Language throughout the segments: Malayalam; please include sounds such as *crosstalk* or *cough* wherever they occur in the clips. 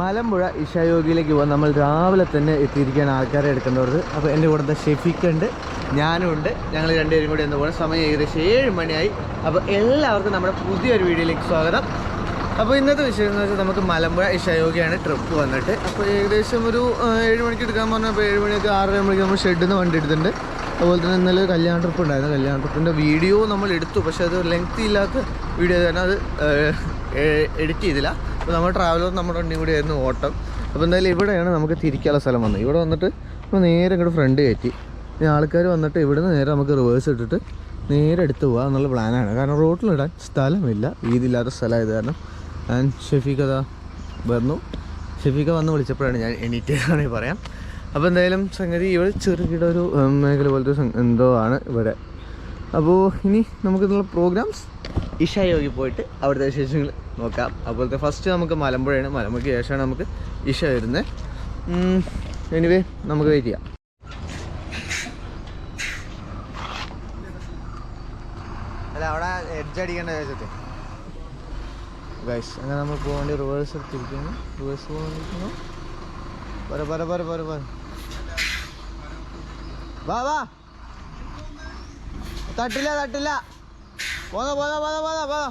മലമ്പുഴ ഇഷായോഗിയിലേക്ക് പോകാൻ നമ്മൾ രാവിലെ തന്നെ എത്തിയിരിക്കുകയാണ് ആൾക്കാരെ എടുക്കുന്നവർക്ക്. അപ്പോൾ എന്റെ കൂടെ ഷെഫിക്ക് ഉണ്ട് ഞാനും ഉണ്ട്. ഞങ്ങൾ രണ്ടുപേരും കൂടി എന്ന് പോകുന്നത് സമയം ഏകദേശം ഏഴ് മണിയായി. അപ്പോൾ എല്ലാവർക്കും നമ്മുടെ പുതിയൊരു വീഡിയോയിലേക്ക് സ്വാഗതം. അപ്പോൾ ഇന്നത്തെ വിഷയം എന്ന് വെച്ചാൽ നമുക്ക് മലമ്പുഴ ഇഷായോഗിയാണ് ട്രിപ്പ് വന്നിട്ട്. അപ്പോൾ ഏകദേശം ഒരു ഏഴ് മണിക്ക് എടുക്കാൻ പറഞ്ഞപ്പോൾ ഏഴ് മണിയൊക്കെ ആറര മണിക്ക് നമ്മൾ ഷെഡിൽ നിന്ന് വണ്ടി എടുത്തിട്ടുണ്ട്. അതുപോലെ തന്നെ ഇന്നലെ കല്യാണ ട്രിപ്പ് ഉണ്ടായിരുന്നു. കല്യാണ ട്രിപ്പിന്റെ വീഡിയോ നമ്മൾ എടുത്തു. പക്ഷേ അത് ലെങ്ത് ഇല്ലാത്ത വീഡിയോ തന്നെ അത് എഡിറ്റ് ചെയ്തില്ല. അപ്പോൾ നമ്മൾ ട്രാവലർ നമ്മുടെ വണ്ടിയും കൂടി ആയിരുന്നു ഓട്ടം. അപ്പോൾ എന്തായാലും ഇവിടെയാണ് നമുക്ക് തിരിക്കാനുള്ള സ്ഥലം വന്നത്. ഇവിടെ വന്നിട്ട് നമ്മൾ നേരെ ഇങ്ങോട്ട് ഫ്രണ്ട് കയറ്റി. ഇനി ആൾക്കാർ വന്നിട്ട് ഇവിടുന്ന് നേരെ നമുക്ക് റിവേഴ്സ് ഇട്ടിട്ട് നേരെ എടുത്ത് പോകാം എന്നുള്ള പ്ലാനാണ് കാരണം റോട്ടിലിടാൻ സ്ഥലമില്ല. വീതിയില്ലാത്ത സ്ഥലമായത് കാരണം. ഞാൻ ഷെഫീഖ് വന്നു. ഷെഫീഖ വന്ന് വിളിച്ചപ്പോഴാണ് ഞാൻ എണീറ്റതാണെങ്കിൽ പറയാം. അപ്പോൾ എന്തായാലും സംഗതി ഇവിടെ ചെറുകിട ഒരു മേഖല പോലത്തെ എന്തോ ആണ് ഇവിടെ. അപ്പോൾ ഇനി നമുക്കിതിനുള്ള പ്രോഗ്രാംസ് ഇഷ യോഗി പോയിട്ട് അവിടുത്തെ വിശേഷങ്ങൾ നോക്കാം. അതുപോലത്തെ ഫസ്റ്റ് നമുക്ക് മലമ്പുഴയാണ്. മലമ്പുഴയ്ക്ക് ശേഷമാണ് നമുക്ക് ഇഷ വരുന്നത്. എനിവേ നമുക്ക് വെയിറ്റ് ചെയ്യാം. അല്ല അവിടെ എഡ്ജ് അടിക്കേണ്ട വെച്ചിട്ട് ഗൈസ് അങ്ങനെ നമ്മൾ പോകേണ്ടി റിവേഴ്സ് എടുത്തിരിക്കുന്നു. റിവേഴ്സ് പോകുന്നു പോരെ പോരെ പോരെ പോരെ പോരെ. വാ വാ. തട്ടില്ല തട്ടില്ല. പോന്ന പോന്ന പോന്ന പോന്ന പോന്ന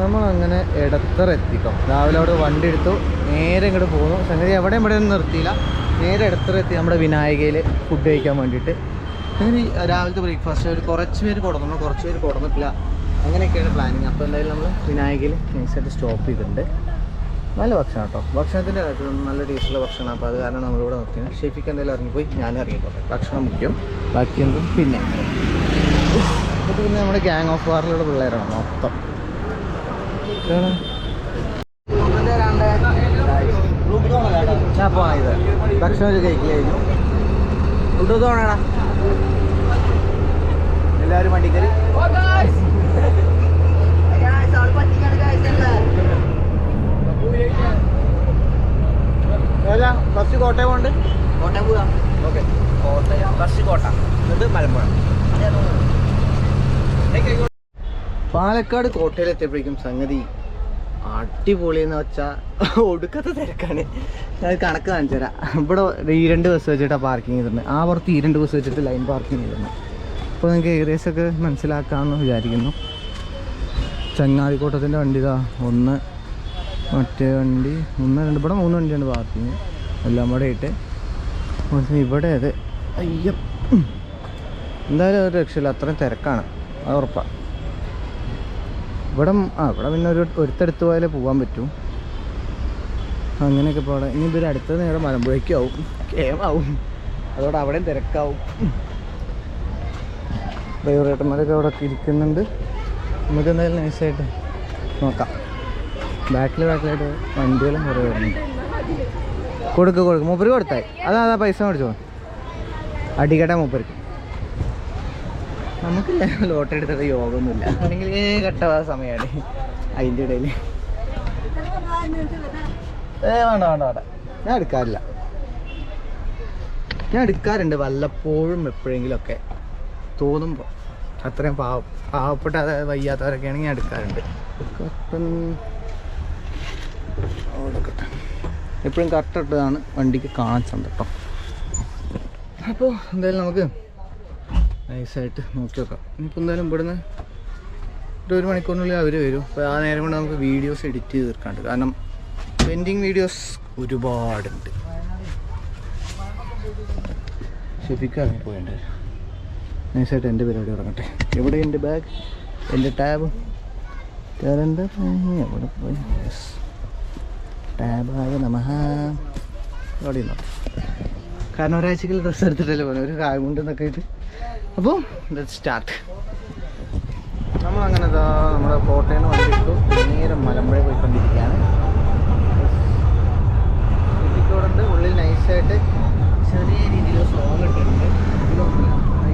നമ്മൾ അങ്ങനെ ഇടത്തറ എത്തിട്ടോ രാവിലെ അവിടെ വണ്ടി എടുത്തു നേരെ ഇങ്ങോട്ട് പോകുന്നു. സംഗതി എവിടെയും ഇവിടെ നിർത്തിയില്ല. നേരെ ഇടത്തറ എത്തി നമ്മുടെ വിനായകയിൽ ഫുഡ് കഴിക്കാൻ വേണ്ടിയിട്ട്. അങ്ങനെ രാവിലത്തെ ബ്രേക്ക്ഫാസ്റ്റ് ഒരു കുറച്ച് പേര് കൊടുന്നു കുറച്ച് പേര് കൊടുന്നിട്ടില്ല അങ്ങനെയൊക്കെയാണ് പ്ലാനിങ് അപ്പോൾ എന്തായാലും നമ്മൾ വിനായകയിൽ നൈസായിട്ട് സ്റ്റോപ്പ് ചെയ്തിട്ടുണ്ട്. നല്ല ഭക്ഷണം കേട്ടോ. ഭക്ഷണത്തിന്റെ കാര്യത്തിൽ നല്ല ടേസ്റ്റുള്ള ഭക്ഷണം അപ്പോൾ അത് കാരണം നമ്മളിവിടെ നിർത്തി. ഷെഫിക്ക് എന്തായാലും ഇറങ്ങിപ്പോയി. ഞാനും ഇറങ്ങിപ്പോട്ടെ ഭക്ഷണം മുഖ്യം. ബാക്കി എന്തും പിന്നെ. ഇത് പിന്നെ നമ്മുടെ ഗ്യാങ് ഓഫ് വാറിലുള്ള പിള്ളേരാണ് മൊത്തം. ഞാൻ പോയത് ഭക്ഷണം ഒരു കഴിക്കില്ലായിരുന്നു ഫുഡ് തോന്നണ എല്ലാവരും ഏതാ? ഫസ്റ്റ് കോട്ടയം കൊണ്ട് കോട്ടയം പോവാം. ഓക്കെ കോട്ടയം. ഫസ്റ്റ് കോട്ട. എന്നിട്ട് മലമ്പുഴ. പാലക്കാട് കോട്ടയിലെത്തിയപ്പോഴേക്കും സംഗതി അടിപൊളി എന്ന് വെച്ചാൽ ഒടുക്കത്തെ തിരക്കാണ്. ഞാൻ കണക്ക് കാണിച്ചു തരാം. ഇവിടെ ഈ രണ്ട് ബസ് വെച്ചിട്ടാണ് പാർക്കിംഗ് ചെയ്തിട്ടുണ്ട് ആ പുറത്ത് ഈ രണ്ട് ബസ് വെച്ചിട്ട് ലൈൻ പാർക്കിംഗ് ചെയ്തിട്ടുണ്ട് അപ്പോൾ നിങ്ങൾക്ക് ഏകദേശമൊക്കെ മനസ്സിലാക്കാമെന്ന് വിചാരിക്കുന്നു. ചങ്ങാതിക്കോട്ടത്തിന്റെ വണ്ടി ഇതാ. ഒന്ന് മറ്റേ വണ്ടി ഒന്ന് രണ്ട്. ഇവിടെ മൂന്ന് വണ്ടിയാണ് പാർക്കിങ് എല്ലാം കൂടെ ഇട്ട് ഇവിടെ അത് അയ്യ എന്തായാലും ഒരു രക്ഷയില്ല. അത്രയും തിരക്കാണ്. അത് ഉറപ്പാണ് ഇവിടെ ആ ഇവിടെ പിന്നെ ഒരു ഒരുത്തടുത്ത് പോയാലേ പോകാൻ പറ്റൂ. അങ്ങനെയൊക്കെ പോകണം ഇനി ഇവർ അടുത്ത നേരെ മലമ്പുഴയ്ക്കും ആവും കേമാവും അതോടെ അവിടെയും തിരക്കാവും. ഡ്രൈവറേട്ടന്മാരൊക്കെ അവിടെ ഇരിക്കുന്നുണ്ട്. നമുക്ക് എന്തായാലും നൈസായിട്ട് നോക്കാം. ബാക്കിൽ ബാക്കിലായിട്ട് വണ്ടികളും കുറേ വരുന്നുണ്ട്. കൊടുക്ക് കൊടുക്ക്. മൂപ്പര് കൊടുത്തായി. അതാ അതാ പൈസ മേടിച്ചോ? അടിക്കട്ടെ മൂപ്പർക്ക്. നമുക്ക് ലോട്ടറി എടുത്തത് യോഗമൊന്നുമില്ല. അല്ലെങ്കിൽ കട്ടവാ സമയമാണ് അതിന്റെ ഇടയിൽ. ഏ വേണ്ട വേണ്ട വേണ്ട. ഞാൻ എടുക്കാറില്ല. ഞാൻ എടുക്കാറുണ്ട് വല്ലപ്പോഴും എപ്പോഴെങ്കിലുമൊക്കെ. തോന്നുമ്പോൾ അത്രയും പാവ പാവപ്പെട്ട വയ്യാത്തവരൊക്കെ ആണെങ്കിൽ ഞാൻ എടുക്കാറുണ്ട്. എപ്പോഴും കറക്റ്റ് ഇട്ടതാണ് വണ്ടിക്ക് കാണാൻ കേട്ടോ അപ്പോൾ എന്തായാലും നമുക്ക് നൈസായിട്ട് നോക്കി നോക്കാം ഇനിയിപ്പോൾ എന്തായാലും ഇവിടുന്ന് ഒരു ഒരു മണിക്കൂറിനുള്ളിൽ അവർ വരും. അപ്പോൾ ആ നേരം കൊണ്ട് നമുക്ക് വീഡിയോസ് എഡിറ്റ് ചെയ്ത് തീർക്കാണ്ട്. കാരണം പെൻഡിങ് വീഡിയോസ് ഒരുപാടുണ്ട്. ഷെഫിക്ക് ഇറങ്ങി നൈസായിട്ട് എന്റെ പരിപാടി ഇറങ്ങട്ടെ എവിടെ എന്റെ ബാഗ് എന്റെ ടാബ് ടാബ് എവിടെ പോയി? ടാബായ നമഹ കാരണം ഒരാഴ്ചക്കുള്ള ഡ്രസ്സ് എടുത്തിട്ടല്ലേ പോകുന്നത് ഒരു കായം കൊണ്ടെന്നൊക്കെ ആയിട്ട്. അപ്പോൾ സ്റ്റാർട്ട് നമ്മളങ്ങനെ ഇതാ നമ്മുടെ കോട്ടയം വണ്ടി എടുത്തു നേരെ മലമ്പുഴ പോയിക്കൊണ്ടിരിക്കുകയാണ്. ഇടിക്കോടുണ്ട് ഉള്ളിൽ നൈസായിട്ട് ചെറിയ രീതിയിൽ സോങ് ഇട്ടിട്ടുണ്ട്.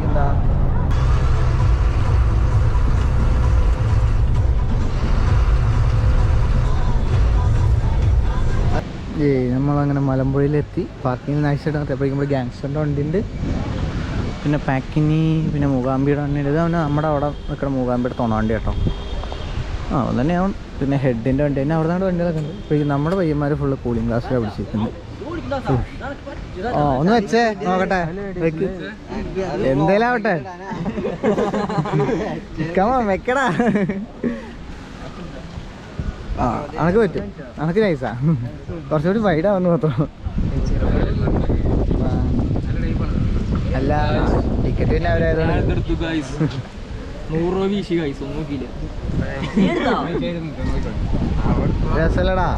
എന്താ? ഏയ് നമ്മളങ്ങനെ മലമ്പുഴയിലെത്തി. പാർക്കിങ്ങിൽ നൈസായിട്ട് എത്തിയപ്പോഴേക്കും നമ്മുടെ ഗ്യാങ്സ്റ്ററിന്റെ വണ്ടിയുണ്ട് പിന്നെ പാക്കിനി പിന്നെ മൂകാംബിയുടെ വണ്ടിയുണ്ട്. ഇത് അവന് നമ്മുടെ അവിടെ നിൽക്കുന്ന മൂകാംബിയുടെ തുണ വണ്ടി കേട്ടോ. ആ അവൻ തന്നെയാവും പിന്നെ ഹെഡിന്റെ വണ്ടി തന്നെ. അവിടെ നിന്നാണ് വണ്ടികളൊക്കെ ഉണ്ട്. ഇപ്പോഴേക്കും നമ്മുടെ പയ്യന്മാർ ഫുള്ള് കൂളിംഗ് ഗ്ലാസ്സിലാണ് പിടിച്ചിരിക്കുന്നത് ആ ഒന്ന് വെച്ചേ. നോക്കട്ടെ. എന്തേലും ആവട്ടെ. വെക്കടാ. ആ അനക്ക് പറ്റും. അനക്ക് നൈസാ കുറച്ചുകൂടി വൈഡാവുന്നു മാത്രം. അല്ല ടിക്കറ്റ് പിന്നെ അവരായതുകൊണ്ട്. നൂറ് രൂപ വീശി കൈസ് ഒന്നും നോക്കിയില്ല. രസല്ലടാ.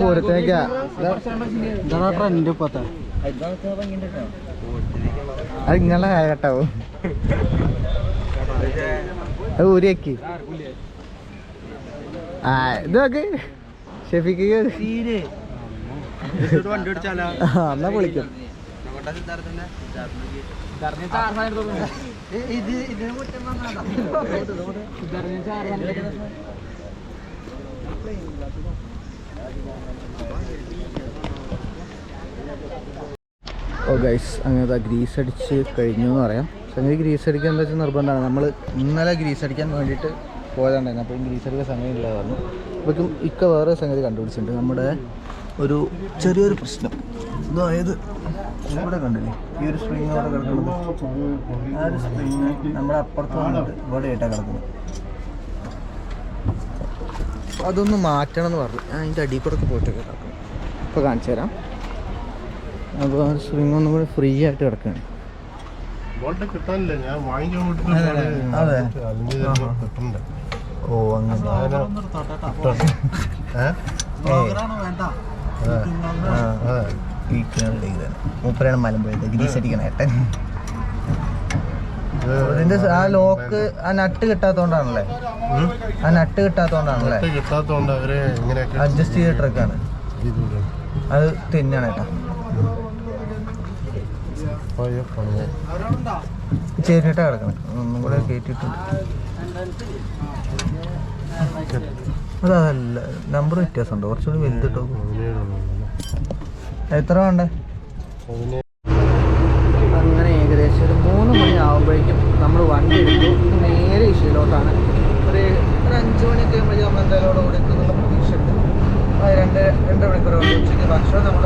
പൂരത്തേക്കാ ട്രെൻഡ് ഇപ്പത്തെ. അത് ഇങ്ങനെ കാലഘട്ടാവും അത് ഊരിയാക്കി ആ ഇത് നോക്ക്. ഷെഫിക്ക് എന്നാ വിളിക്കും. ഓ ഗൈസ് അങ്ങനെ ഗ്രീസ് അടിച്ച് കഴിഞ്ഞു എന്ന് പറയാം. അങ്ങനെ ഗ്രീസ് അടിക്കാൻ എന്താ വെച്ചാൽ നിർബന്ധമാണ്. നമ്മൾ ഇന്നലെ ഗ്രീസ് അടിക്കാൻ വേണ്ടിയിട്ട് പോയതുണ്ടായിരുന്നു. അപ്പോൾ ഗ്രീസ് അടിക്കാൻ സമയമില്ലാതെ പറഞ്ഞു അപ്പോഴേക്കും ഇക്ക വേറെ സംഗതി കണ്ടുപിടിച്ചിട്ടുണ്ട്. നമ്മുടെ ഒരു ചെറിയൊരു പ്രശ്നം. അതായത് ഇവിടെ കണ്ടില്ലേ? ഈ ഒരു സ്പ്രിങ് അവിടെ കിടക്കുന്നത്. ആ ഒരു സ്പ്രിങ് നമ്മുടെ അപ്പുറത്ത് വന്നിട്ട് ഇവിടെ ആയിട്ടാണ് കിടക്കുന്നത്. അതൊന്ന് മാറ്റണം എന്ന് പറഞ്ഞു. ഞാൻ അതിന്റെ അടിയിൽ കൂടെ ഒക്കെ പോയിട്ട് കിടക്കണം ഇപ്പോൾ കാണിച്ചു തരാം. അപ്പോൾ ആ സ്പ്രിങ് ഒന്നും കൂടി ഫ്രീ ആയിട്ട് കിടക്കുകയാണ്. ഓ കിട്ടാനില്ല ഓ അങ്ങനെ മൂപ്പരാണ് മലമ്പുഴത്തെ. ഗ്രീസ് അടിക്കണ ഏട്ടൻ. ഇതിന്റെ ആ ലോക്ക് ആ നട്ട് കിട്ടാത്തോണ്ടാണല്ലേ? ആ നട്ട് കിട്ടാത്തോണ്ടാണല്ലേ? അഡ്ജസ്റ്റ് ചെയ്ത ട്രക്കാണ്. അത് തിന്നാണ് ഏട്ടാ. ചേരിട്ടാ കിടക്കണം. ഒന്നും കൂടെ കയറ്റിയിട്ടുണ്ട് അതല്ല നമ്പർ വ്യത്യാസമുണ്ട്. കുറച്ചുകൂടി വലുതിട്ടോ എത്ര വേണ്ടേ? അങ്ങനെ ഏകദേശം ഒരു മൂന്ന് മണി ആകുമ്പോഴേക്കും നമ്മൾ വണ്ടി എടുത്തു. നേരെ ഇഷ്യയിലോട്ടാണ് ഒരു ഒരു അഞ്ച് മണിയൊക്കെ ആകുമ്പോഴേക്കും നമ്മൾ എന്തായാലും അവിടെ കൂടെ എത്തുന്നുള്ള പ്രതീക്ഷയുണ്ട്. ആ രണ്ട് രണ്ട് മണിക്കൂർ ഉച്ചയ്ക്ക് ഭക്ഷണം നമ്മൾ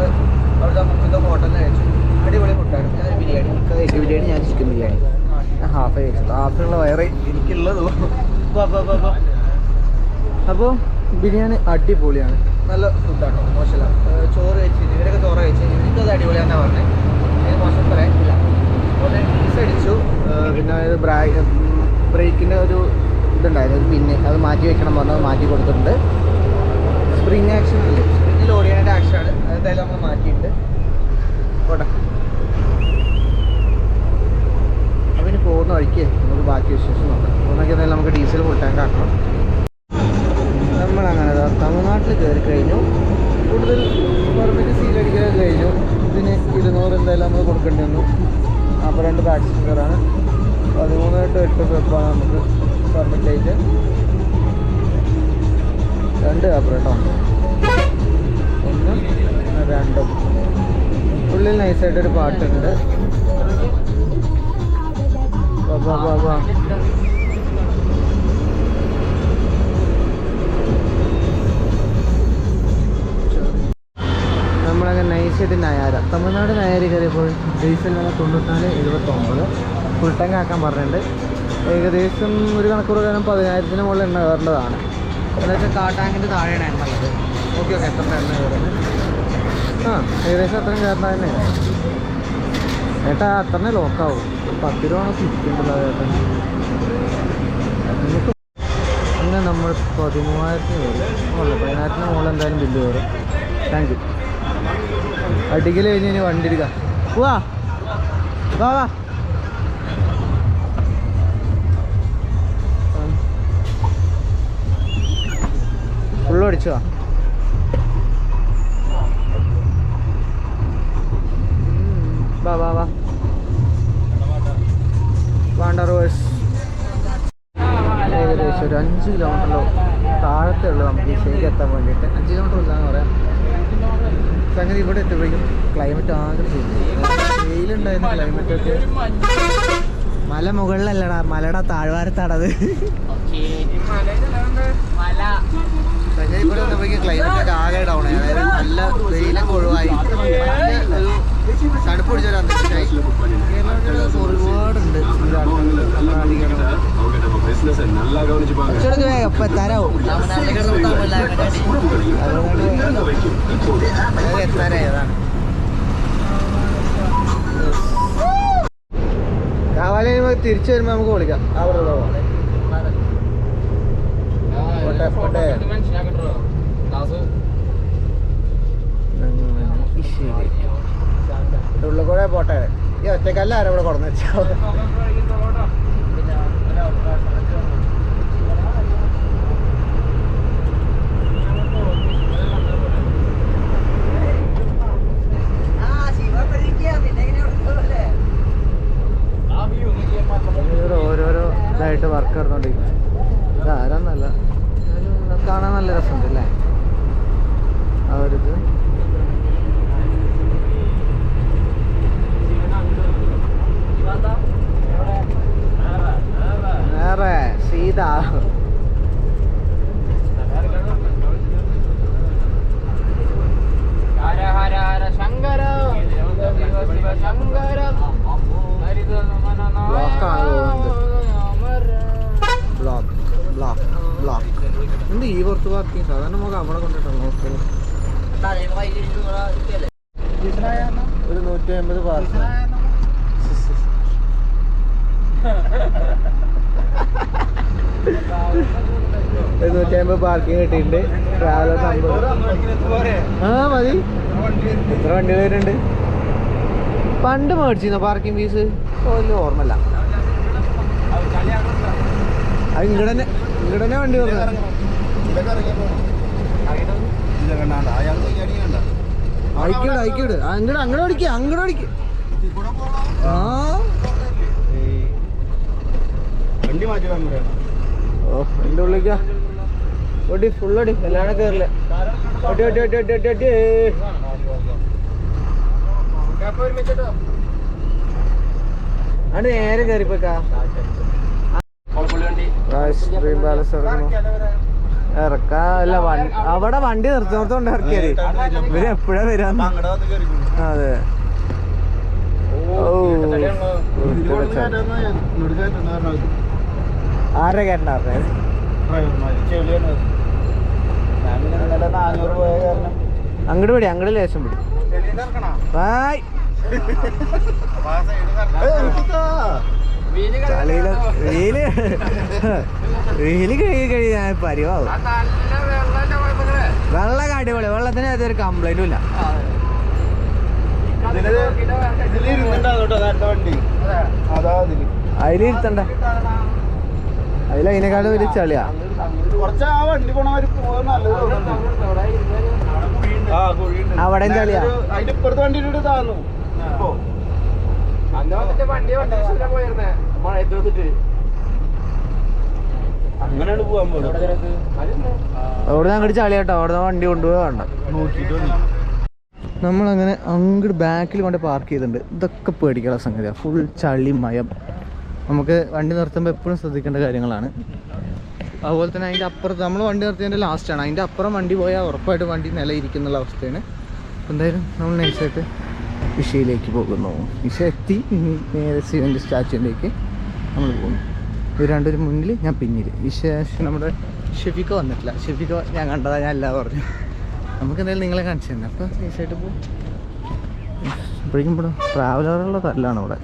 അവിടുത്തെ മുഖത്തെ ഹോട്ടലിൽ കഴിച്ചു. അടിപൊളി ഫുഡാണ് ഞാൻ ബിരിയാണി. എനിക്ക് ബിരിയാണി ഞാൻ ചിക്കൻ ബിരിയാണി. ഞാൻ ഹാഫ് കഴിച്ചു. ഹാഫിനുള്ള വയറ് എനിക്കുള്ളത് അപ്പോൾ ബിരിയാണി അടിപൊളിയാണ്. നല്ല ഫുഡാണ് മോശമല്ല ചോറ് വെച്ച് ഇവരൊക്കെ ചോറ് വെച്ച് എനിക്കത് അടിപൊളിയാണെന്നാണ് പറഞ്ഞത് മോശം പറയാനില്ല അതുപോലെ പീസ് അടിച്ചു. പിന്നെ ബ്രാ ബ്രേക്കിന്റെ ഒരു ഇതുണ്ടായിരുന്നു ഒരു പിന്നെ അത് മാറ്റി വെക്കണം പറഞ്ഞത് മാറ്റി കൊടുത്തിട്ടുണ്ട്. സ്പ്രിങ് അല്ലേ? സ്പ്രിങ്ങിൽ ഓടിയാന്റെ ആക്ഷനാണ് അതെന്തായാലും നമ്മൾ മാറ്റിയിട്ട് പോട്ടെ. അപ്പം ഇനി പോകുന്ന വഴിക്ക് നമുക്ക് ബാക്കി വിശേഷം നോക്കാം. പോകുന്നൊക്കെ എന്തായാലും നമുക്ക് ഡീസൽ ഫുൾ ടാങ്ക് ആക്കണം. നമ്മളങ്ങനെ ദാ തമിഴ്നാട്ടിൽ കയറി കഴിഞ്ഞു. കൂടുതൽ പെർമിറ്റ് സീലടിക്കാൻ കഴിഞ്ഞു. ഇതിന് ഇരുന്നൂറ് എന്തായാലും നമ്മൾ കൊടുക്കേണ്ടി വന്നു. അപ്പോൾ രണ്ട് പാസഞ്ചറാണ് പതിമൂന്ന് ടു എട്ട് പെപ്പാണ് നമുക്ക് പെർമിറ്റ് ആയിട്ട്. രണ്ട് പേപ്പർ കേട്ടോ ഒന്നും രണ്ടും. ഉള്ളിൽ നൈസായിട്ടൊരു പാട്ടുണ്ട്. വാ, നൈസായിട്ട് നയാര. തമിഴ്നാട് നയാരി കയറിയപ്പോൾ ഡീസൽ വില തൊണ്ണൂറ്റിനാല് എഴുപത്തൊമ്പത്. ഫുൾ ടാങ്ക് ആക്കാൻ പറഞ്ഞിട്ടുണ്ട്. ഏകദേശം ഒരു കണക്കൂർ പ്രകാരം പതിനായിരത്തിന് മുകളിൽ എണ്ണ കയറേണ്ടതാണ്. എന്നുവെച്ചാൽ കാ ടാങ്കിന്റെ താഴെയാണ് എണ്ണ ഉള്ളത്. Okay okay. എത്ര എണ്ണ കയറുന്നത് ആ ഏകദേശം അത്രയും കയറേണ്ട തന്നെയാണ് ഏട്ടാ അത്രനെ ലോക്കാവും പത്ത് രൂപ ഏട്ടൻ നമുക്ക് അങ്ങനെ നമ്മൾ പതിമൂവായിരത്തിന് വരും. അല്ല പതിനായിരത്തിന് മുകളിൽ എന്തായാലും ബില്ല് കയറും താങ്ക് യു അടിക്കൽ കഴിഞ്ഞ് ഇനി വണ്ടി എടുക്കാം. വാ വാ. ഏകദേശം ഒരു അഞ്ച് കിലോമീറ്ററിലോ താഴത്തെ ഉള്ളു നമുക്ക് ഈശോയ്ക്ക് എത്താൻ വേണ്ടിയിട്ട്. അഞ്ച് കിലോമീറ്റർ ഇല്ലാന്ന് പറയാം. സംഗതി ഇവിടെ എത്തുമ്പോഴേക്കും ക്ലൈമറ്റ് ആകെ ചേഞ്ച് വെയിലുണ്ടായിരുന്ന ക്ലൈമറ്റ് ഒക്കെ. മല മുകളിലല്ലടാ മലയുടെ താഴ്വാരത്താണത്. സംഗതി ഇവിടെ എത്തുമ്പോഴേക്കും ക്ലൈമറ്റ് ഒക്കെ ആകെ ഡൗൺ ആയി. അതായത് നല്ല വെയിലൊക്കെ ഒഴിവായി. നല്ല ഒരു തണുപ്പ് പിടിച്ചൊരു അന്തരീക്ഷമായി ഒരുപാടുണ്ട് കുറച്ചുകൂടെ വേഗം ഇപ്പൊ എത്താനാവും. തിരിച്ചു വരുമ്പോ നമുക്ക് വിളിക്കാം. അവിടെ പോട്ടെ ഉള്ളിൽ കൂടെ പോട്ടെ. ഈ ഒറ്റക്കല്ല ആരും ഇവിടെ കുറഞ്ഞു വെച്ചോ. ഓരോരോ വർക്ക് നടന്നുകൊണ്ടിരിക്കും ഇതാരാന്നല്ല. കാണാൻ നല്ല രസമുണ്ട് അല്ലേ ആ ഒരു ഇത് വേറെ സീത ഹര ഹര ഹര ശങ്കര ശിവ ശിവ ശങ്കര Block ആണ് ബ്ലോക്ക് ബ്ലോക്ക് ബ്ലോക്ക് എന്ത് ഈ പുറത്ത് പാർക്കിങ് സാധാരണ നമുക്ക് അവിടെ കൊണ്ടിട്ടാണ് ഹോസ്റ്റലിൽ ഒരു നൂറ്റി അമ്പത് പാർക്കിംഗ് ഒരു നൂറ്റി പാർക്കിംഗ് കിട്ടിയിട്ടുണ്ട്. ട്രാവലർ നമ്പർ ആ മതി. എത്ര വണ്ടി വരുന്നുണ്ട്? പണ്ട് മേടിച്ചിരുന്നോ പാർക്കിംഗ് ഫീസ് വലിയ ഓർമ്മല്ല അത് ഇങ്ങടെ ഇങ്ങടെ വണ്ടി വന്നത്. അയക്കോട് അയക്കോട്. അങ്ങോട്ട് അങ്ങോട്ട് ഓടിക്ക അങ്ങോട്ട് ഓടിക്ക. ആ. വണ്ടി മാറ്റി ഓ എന്റെ ഉള്ളിക്ക ഒടി ഫുള്ളടി. എല്ലാവരും കയറില്ല ഒടി ഒടി ഒടി ഒടി ഒടി ഒടി അത് നേരെ കയറിപ്പോക്കാ ഐസ്ക്രീം പാലസ് ഇറങ്ങണു ഇറക്കാ അല്ല വണ്ടി അവിടെ വണ്ടി നിർത്തുന്നോർത്തോണ്ട് ഇറക്കിയത്. ഇവർ എപ്പോഴാ വരാ അതെ. ആരെ കേട്ടാ അങ്ങോട്ട് പിടി അങ്ങോട്ട് ലേശം പിടി. ബായ് വെയിൽ. വെയിൽ കഴുകി കഴിയാൻ പരിവാകും വെള്ളം അടിപൊളി വെള്ളത്തിന് അതൊരു കംപ്ലൈന്റും ഇല്ല. അതിലിരുത്തണ്ട. അതിലതിനെക്കാളും വലിയ ചളിയാ. കുറച്ച് ആ വണ്ടി ചളിയാ അതിന്റെ ഇപ്പുറത്തെ വണ്ടി താന്നു ഇപ്പോ അങ്ങനെയാണ് പോവാൻ അവിടെ അങ്ങോട്ട് ചളിയാട്ടോ. അവിടെ വണ്ടി കൊണ്ടുപോകണ്ട വേണ്ട. നമ്മളങ്ങനെ അങ്ങോട്ട് ബാക്കിൽ കൊണ്ട് പാർക്ക് ചെയ്തിട്ടുണ്ട്. ഇതൊക്കെ പേടിക്കാനുള്ള സംഗതിയാണ് ഫുൾ ചളി മയം നമുക്ക് വണ്ടി നിർത്തുമ്പോൾ എപ്പോഴും ശ്രദ്ധിക്കേണ്ട കാര്യങ്ങളാണ്. അതുപോലെ തന്നെ അതിന്റെ അപ്പുറത്ത് നമ്മൾ വണ്ടി നിർത്തിയതിന്റെ ലാസ്റ്റാണ് അതിന്റെ അപ്പുറം വണ്ടി പോയാൽ ഉറപ്പായിട്ട് വണ്ടി നിലയിരിക്കുന്നുള്ള അവസ്ഥയാണ്. എന്തായാലും നമ്മൾ നൈസായിട്ട് വിഷയിലേക്ക് പോകുന്നു. വിഷ എത്തി ഇനി നേരെ ശിവന്റെ സ്റ്റാച്ചുവിലേക്ക് നമ്മൾ പോകുന്നു. ഇത് രണ്ടുപേരും മുന്നിൽ ഞാൻ പിന്നിൽ വിശേഷം നമ്മുടെ ഷെഫിക്ക വന്നിട്ടില്ല. ഷെഫിക്ക ഞാൻ കണ്ടതാ ഞാൻ അല്ല പറഞ്ഞു. നമുക്ക് എന്തായാലും നിങ്ങളെ കാണിച്ചു തന്നെ അപ്പോൾ നൈസായിട്ട് പോകും അപ്പോഴേക്കും ഇവിടെ ട്രാവലറുള്ള തല്ലാണ് ഇവിടെ.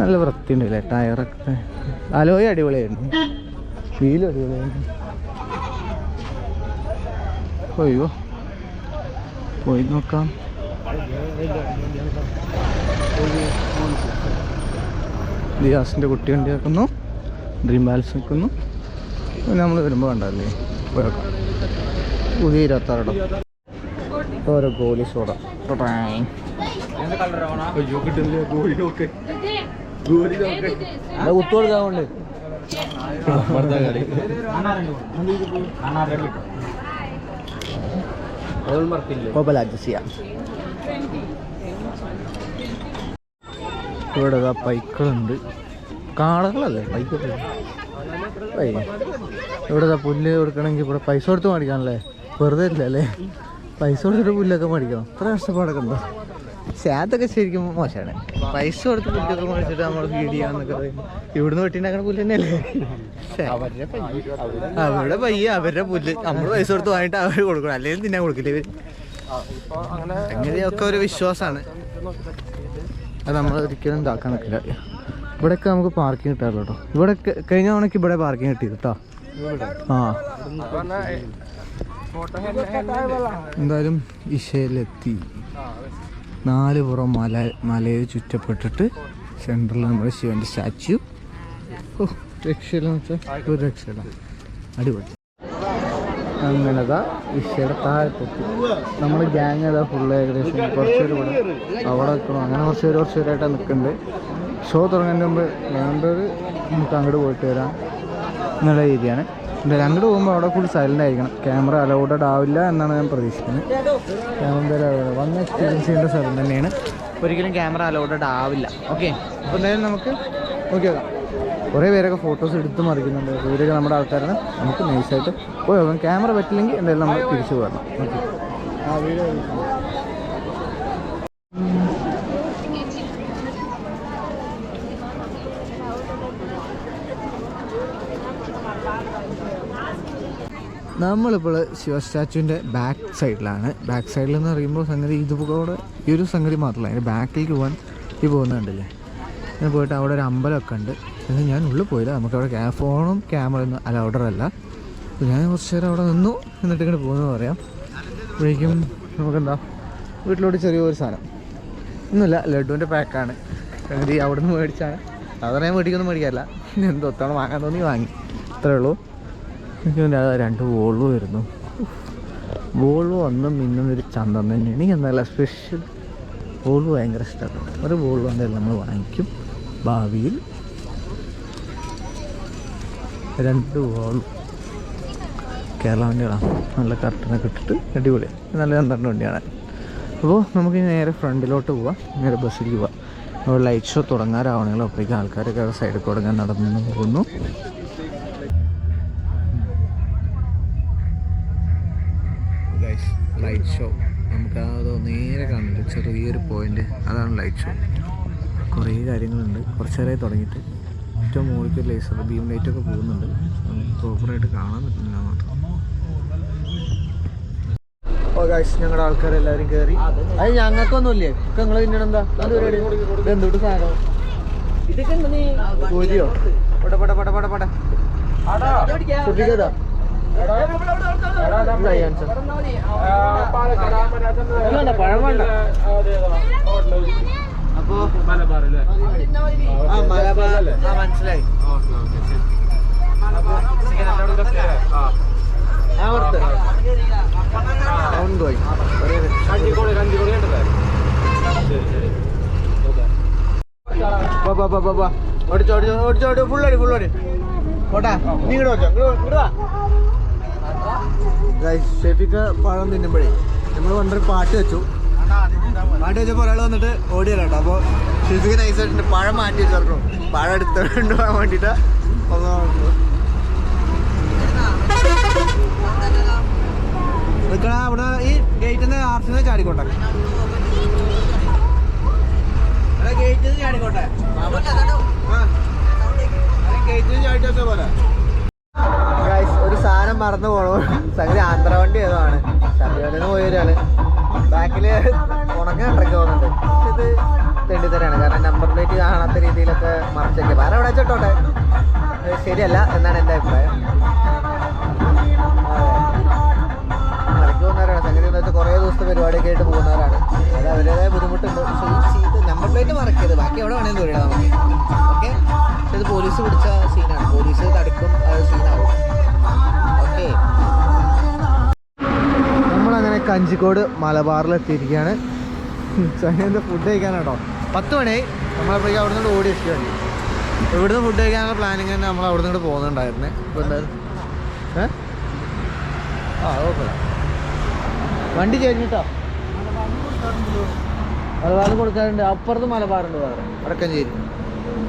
നല്ല വൃത്തിയുണ്ടല്ലേ ടയറൊക്കെ അലോയ് അടിപൊളിയായിരുന്നു. വീലും അടിപൊളിയായിരുന്നു. അയ്യോ. പോയി നോക്കാം. ദിയാസിന്റെ കുട്ടി വണ്ടി വെക്കുന്നു ഡ്രീം ബാലൻസ് വെക്കുന്നു നമ്മൾ വരുമ്പോൾ കണ്ടല്ലേ പോയേക്കാം പുതിയ ഇരുപത്താറിടം ഓരോ ഗോലി സോഡ. ഓക്കെ ഗോലി അഡ്ജസ്റ്റ് ചെയ്യാം. ഇവിടെ പൈക്കളുണ്ട്. കാളകളല്ലേ? പൈക്കളല്ലേ ഏയ്. ഇവിടെ പുല്ല് കൊടുക്കണമെങ്കിൽ ഇവിടെ പൈസ കൊടുത്ത് മേടിക്കാനല്ലേ? വെറുതെ ഇല്ല അല്ലേ പൈസ കൊടുത്തിട്ട് പുല്ലൊക്കെ മേടിക്കണം. അത്ര കഷ്ടപ്പാടൊക്കെ ഉണ്ടോ? പക്ഷേ അതൊക്കെ ശരിക്കും മോശമാണ്. പൈസ കൊടുത്ത് പുല്ലൊക്കെ മേടിച്ചിട്ട് നമ്മൾ ഫീഡ് ചെയ്യാന്നൊക്കെ പറയുമ്പോൾ ഇവിടുന്ന് വെട്ടിണ്ടാക്കണ പുല്ല് തന്നെയല്ലേ. അവരുടെ പയ്യ അവരുടെ പുല്ല്. നമ്മൾ പൈസ കൊടുത്ത് വാങ്ങിട്ട് അവർ കൊടുക്കണം. അല്ലെങ്കിൽ തിന്നാൻ കൊടുക്കില്ല ഇവർ? അങ്ങനെയൊക്കെ ഒരു വിശ്വാസമാണ്. അത് നമ്മൾ ഒരിക്കലും ഇതാക്കാൻ നിൽക്കില്ല ഇവിടെയൊക്കെ നമുക്ക് പാർക്കിംഗ് കിട്ടാറില്ല കേട്ടോ ഇവിടെ കഴിഞ്ഞ തവണക്ക് ഇവിടെ പാർക്കിംഗ് കിട്ടി കേട്ടോ ആ. എന്തായാലും ഇഷയിലെത്തി നാല് പുറം മല മലയിൽ ചുറ്റപ്പെട്ടിട്ട് സെന്ററിൽ നമ്മുടെ ശിവന്റെ സ്റ്റാച്യു. ഓ രക്ഷയില്ല അടിപൊളി. അങ്ങനതാ ഇഷയുടെ താഴത്തെത്തി. നമ്മൾ ഗ്യാങ് ഏതാ ഫുള്ള് ഏകദേശം കുറച്ച് പേര് ഇവിടെ അവിടെ നിൽക്കണം അങ്ങനെ കുറച്ച് പേര് കുറച്ച് പേരായിട്ടാണ് നിൽക്കുന്നുണ്ട് ഷോ തുടങ്ങുന്നതിന് മുമ്പ് വേണ്ടൊരു നമുക്ക് അങ്ങോട്ട് പോയിട്ട് വരാം എന്നുള്ള രീതിയാണ്. എന്തായാലും അങ്ങോട്ട് പോകുമ്പോൾ അവിടെ ഫുൾ സൈലന്റ് ആയിരിക്കണം. ക്യാമറ അലൗഡഡ് ആവില്ല എന്നാണ് ഞാൻ പ്രതീക്ഷിക്കുന്നത്. ക്യാമറ വന്ന എക്സ്പീരിയൻസ് ചെയ്യേണ്ട സ്ഥലം തന്നെയാണ്. ഒരിക്കലും ക്യാമറ അലൗഡഡ് ആവില്ല. ഓക്കെ അപ്പോൾ എന്തായാലും നമുക്ക് നോക്കി നോക്കാം. കുറേ പേരൊക്കെ ഫോട്ടോസ് എടുത്ത് മറിക്കുന്നുണ്ട്. ഇവരൊക്കെ നമ്മുടെ ആൾക്കാരാണ്. നമുക്ക് നൈസായിട്ട് പോയി നോക്കാം. ക്യാമറ പറ്റില്ലെങ്കിൽ എന്തായാലും നമ്മൾ തിരിച്ചു പോകണം ഓക്കെ ആ വീഡിയോ നമ്മളിപ്പോൾ ശിവ സ്റ്റാച്ചുവിന്റെ ബാക്ക് സൈഡിലാണ് ബാക്ക് സൈഡിൽ എന്ന് പറയുമ്പോൾ സംഗതി ഇതുപോലെ ഈ ഒരു സംഗതി മാത്രമല്ല. അതിന്റെ ബാക്കിലേക്ക് പോകാൻ ഈ പോകുന്നുണ്ടല്ലേ ഞാൻ പോയിട്ട് അവിടെ ഒരു അമ്പലമൊക്കെ ഉണ്ട്. എന്നാൽ ഞാൻ ഉള്ളിൽ പോയില്ല. നമുക്ക് അവിടെ ക്യാ ഫോണും ക്യാമറ ഒന്നും അല്ല അപ്പോൾ ഞാൻ കുറച്ച് നേരം അവിടെ നിന്നു. എന്നിട്ട് ഇങ്ങോട്ട് പോകുന്നു പറയാം. അപ്പോഴേക്കും നമുക്കെന്താ? വീട്ടിലോട്ട് ചെറിയൊരു സാധനം. ഒന്നുമില്ല ലഡുവിന്റെ പാക്കാണ് സംഗതി അവിടെ നിന്ന് മേടിച്ചാണ്. സാധാരണ ഞാൻ വീട്ടിലേക്കൊന്നും മേടിക്കാറില്ല. എന്തോ ഒത്തവണ വാങ്ങാൻ തോന്നി വാങ്ങി. അത്രേ ഉള്ളൂ. എനിക്ക് രണ്ട് വോൾവോ വരുന്നു. വോൾവോ ഇന്നും മിന്നുന്നൊരു ചന്തം തന്നെയാണ്. എനിക്ക് എന്നല്ല സ്പെഷ്യൽ വോൾവോ ഭയങ്കര ഇഷ്ടമാണ്. ഒരു വോൾവോ എന്തായാലും നമ്മൾ വാങ്ങിക്കും. ഭാവിയിൽ. രണ്ട് വോൾവോ കേരള വണ്ടികളാണ് നല്ല കർട്ടനൊക്കെ ഇട്ടിട്ട് അടിപൊളിയാണ് നല്ല പന്ത്രണ്ട് വണ്ടിയാണ് അപ്പോൾ നമുക്ക് നേരെ ഫ്രണ്ടിലോട്ട് പോവാം. നേരെ ബസ്സിൽ പോവാം. ലൈറ്റ് ഷോ തുടങ്ങാറാവണെങ്കിലും അപ്പോഴേക്കും ആൾക്കാരൊക്കെ സൈഡിൽ തുടങ്ങാൻ നടന്നു പോകുന്നു. ഷോ കുറേ കാര്യങ്ങളുണ്ട് കുറച്ച് നേരമായി തുടങ്ങിയിട്ട് ഏറ്റവും മുകളിലേക്ക് ലേസർ ബീം ലൈറ്റ് ഒക്കെ പോകുന്നുണ്ട് പ്രോപ്പറായിട്ട് കാണാൻ പറ്റുന്നില്ല മാത്രം ഓ ഗൈസ് ഞങ്ങളുടെ ആൾക്കാരെല്ലാവരും കയറി അത് ഞങ്ങൾക്കൊന്നുമില്ലേ ഒക്കെ നിങ്ങൾ പിന്നെന്താ അത് പരിപാടി ഇത് എന്തുകൊണ്ട് സാധനം ഇതൊക്കെ എന്താ നീ പോരിയോ പട പട പട പട പട ശ്രദ്ധിക്കതാ പഴം വേണ്ട അപ്പോ ആ മലബാർ. ആ മനസ്സിലായി. ആ. സൗണ്ട് പോയി. ഓടിച്ചോ ഓടിച്ചോ ഓടിച്ചോ ഓടി ഫുള്ളടി ഫുള്ളടി പോട്ടാ നീ ഇങ്ങോട്ട് വെച്ചോ ഇങ്ങോട്ട് വാ ഷെഫിക്ക് പഴം തിന്നുമ്പോഴേ. നമ്മൾ വണ്ടൊരു പാട്ട് വെച്ചു. പാട്ട് വെച്ചപ്പോൾ ഒരാൾ വന്നിട്ട് ഓടിയല്ലോ അപ്പോൾ നൈസ് നൈസായിട്ടുണ്ട്. പഴം മാറ്റി വെച്ചു പഴം എടുത്തോണ്ട് പോകാൻ വേണ്ടിയിട്ട് നിൽക്കണ അവിടെ ഈ ഗേറ്റിൽ നിന്ന് ആർച്ചിൽ നിന്ന് ചാടിക്കോട്ടെ. നിന്ന് നിന്ന് ഒരു സാധനം മറന്നു പോണു. സംഗതി ആന്ധ്ര വണ്ടി ഏതോ ആണ്. ശബരിമലന്ന് പോയവരാണ് ബാക്കിൽ ഉണങ്ങ ട്രക്ക് പോകുന്നുണ്ട്. ഇത് തെണ്ടിത്തരാണ്. കാരണം നമ്പർ പ്ലേറ്റ് കാണാത്ത രീതിയിലൊക്കെ മറച്ചൊക്കെ. വേറെ എവിടെ വെച്ചോട്ടെ ശരിയല്ല എന്നാണ് എന്റെ അഭിപ്രായം. മലയ്ക്ക് പോകുന്നവരാണ്. സംഗതി എന്ന് കുറേ ദിവസത്തെ പരിപാടിയൊക്കെ ആയിട്ട് പോകുന്നവരാണ്. അത് അവരുടേതായ ബുദ്ധിമുട്ടുണ്ട്. പക്ഷേ ഈ സീറ്റ് നമ്പർ പ്ലേറ്റ് മറക്കരുത്. ബാക്കി എവിടെ വേണമെങ്കിലും തൊഴിലാം നമുക്ക്. ഓക്കെ പക്ഷെ ഇത് പോലീസ് പിടിച്ച സീനാണ് പോലീസ് തടുക്കും സീനാവും കഞ്ചിക്കോട് മലബാറിലെത്തിയിരിക്കുകയാണ്. എത്തിയിരിക്കുകയാണ് ഫുഡ് ഫുഡ് കഴിക്കാനാട്ടോ പത്ത് മണിയായി നമ്മളപ്പോഴേക്കും അവിടെ നിന്ന് ഓടി എത്തിയുണ്ട് ഇവിടുന്ന് ഫുഡ് കഴിക്കാനുള്ള പ്ലാനിങ് തന്നെ നമ്മൾ അവിടെ നിന്ന് പോകുന്നുണ്ടായിരുന്നേ. ഇപ്പോൾ എന്തായാലും ഏ? ആ കുഴപ്പമില്ല. വണ്ടി ചേരിഞ്ഞിട്ടോ മലബാറിൽ കൊടുക്കാറുണ്ട്. അപ്പുറത്ത് മലബാറുണ്ട് വേറെ. വടക്കഞ്ചേരി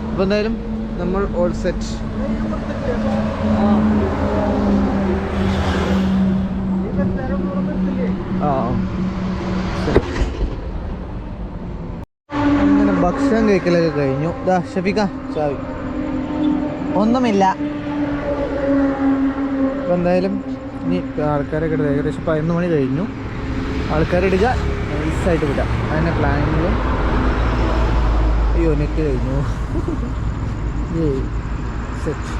അപ്പോൾ എന്തായാലും നമ്മൾ ഓൾ സെറ്റ് ആ. അങ്ങനെ ഭക്ഷണം കഴിക്കലൊക്കെ കഴിഞ്ഞു. ദാ ഷഫിക്ക ചാവി. ഒന്നുമില്ല. ഇപ്പം എന്തായാലും ഇനി ആൾക്കാരൊക്കെ എടുത്ത് ഏകദേശം പതിനൊന്ന് മണി കഴിഞ്ഞു. ആൾക്കാരിടുക നൈസായിട്ട് വിടാം. അതിന്റെ പ്ലാനിങ്ങും അയ്യോ നെറ്റ് കഴിഞ്ഞു. *laughs* സെറ്റ്